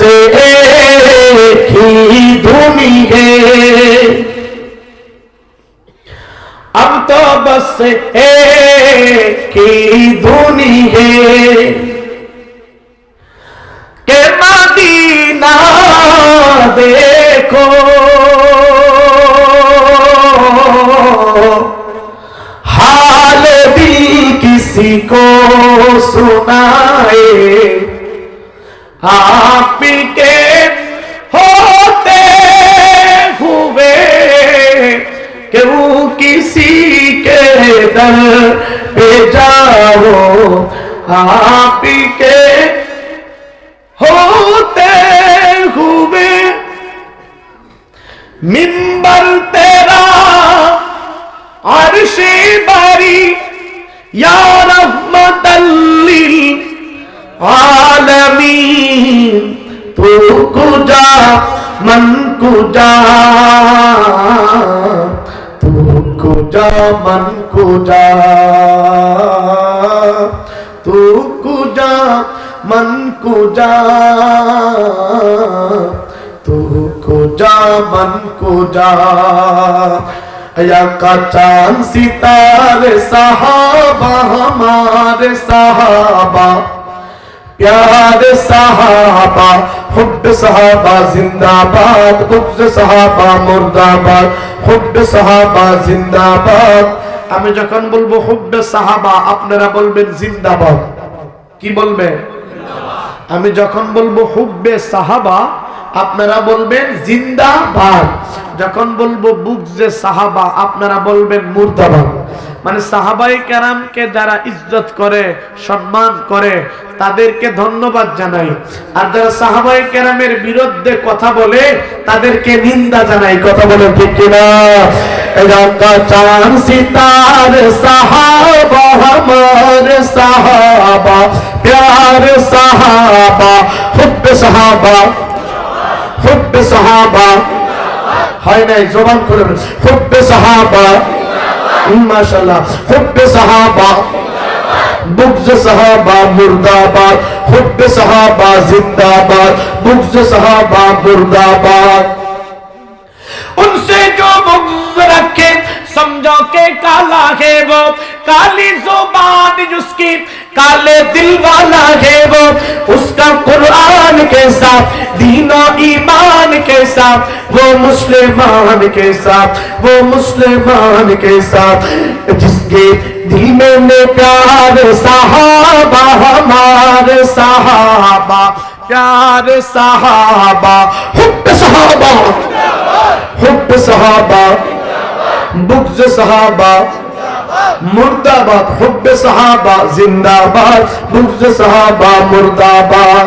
سے ایک ہی دھنی ہے۔ اب تو بس ایک ہی دھنی ہے۔ کہ مدینہ دیکھو۔ حال بھی کسی کو سنائے۔ ہاں کے ہوتے ہوئے کیوں کسی کے در پہ جاؤ، آپ کے ہوتے ہوئے۔ ممبر تیرا عرش باری، یا رحمت عالمین کجا من کجا تو کجا من کجا تو کجا من کجا تو کجا من کجا یا کا چاند ستارے صحابہ ہمارے صحابہ پیار صحابہ حب صحابہ زندہ باد قبض صحابہ মুর্দাবাদ হুব্ব সাহাবা জিন্দাবাদ আমি যখন বলবো হুব্ব সাহাবা আপনারা বলবেন জিন্দাবাদ কি বলবেন আমি যখন বলবো হুব্বে সাহাবা আপনারা বলবেন জিন্দাবাদ যখন বলবো বুকজে সাহাবা আপনারা বলবেন মুর্দাবাদ মানে সাহাবাই কেরামকে যারা ইজ্জত করে, সম্মান করে, তাদেরকে ধন্যবাদ জানাই। আর যারা সাহাবাই কেরামের বিরুদ্ধে কথা বলে, তাদেরকে নিন্দা জানাই। কথা বলে ঠিক সাহাবা সাহাবা সাহাবা সাহাবা সাহাবা। হয় নাই? জবান ہی ماشاءاللہ، حب صحابہ، بغض صحابہ مردہ باد حب صحابہ زندہ باد بغض صحابہ مردہ باد ان سے جو بغض رکھے، سمجھو کہ کالا ہے وہ، کالی زبان جس کی کالے دل والا ہے وہ، اس کا قرآن کے ساتھ، دین و ایمان کے ساتھ، وہ مسلمان کے ساتھ، وہ مسلمان کے ساتھ۔ جس کے دل میں نے پیار، صحابہ ہمارے صحابہ، پیار صحابہ، حب صحابہ حب صحابہ، بغض صحابہ মুর্দাবাদ হুব্বে সাহাবা জিন্দাবাদ বুঝে সাহাবা মুর্দাবাদ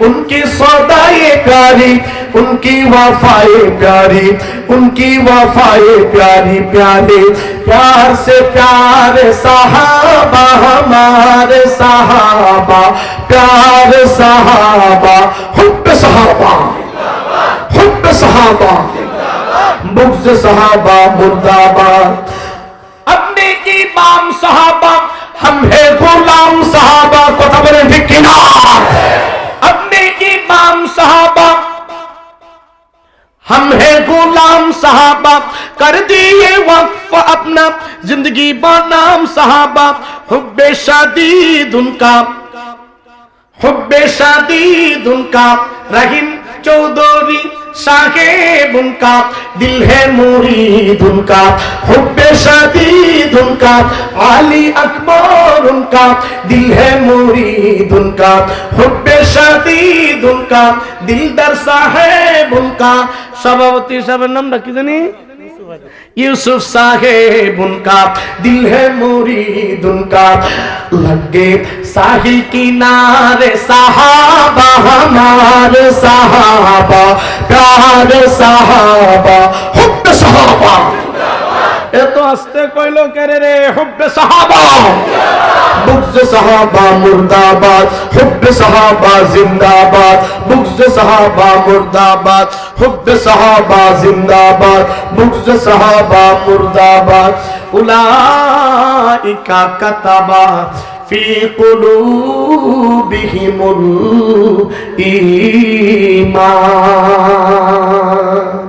ان کی سودائے پیاری، ان کی وفائے پیاری، ان کی وفائے پیاری پیارے پیار سے پیار صحابہ ہمارے صحابہ، پیار صحابہ، حب صحابہ حب صحابہ مغز صحابہ مردابہ امی کی مام صحابہ، ہم ہے غلام صحابہ، کو خبریں بھی کنار সাহাবা ہم ہیں غلام صحابہ کر دیے وقف اپنا زندگی با نام صحابہ حب شدید ان کا حب شدید ان کا رحیم چودھری صاحب ان کا دل ہے مرید ان کا حب شدید ان کا علی اکبر ان کا دل ہے مرید ان کا حب شدید ان کا دل درسا ہے ان کا سباوتی سب نم رکھی دنی یوسف صاحب ان کا دل ہے مرید ان کا لگے ساحل کنارے صحابہ ہمار صحابہ کار صحابہ আস্তে কইলো কেরে রে হুব্বে সাহাবা বুগজ সাহাবা মুর্দাবাদ হুব্বে সাহাবা জিন্দাবাদ বুগজ সাহাবা মুর্দাবাদ হুব্বে সাহাবা জিন্দাবাদ বুগজ সাহাবা মুর্দাবাদ উলাইকা কাতাবা في قلوبهم الإيمان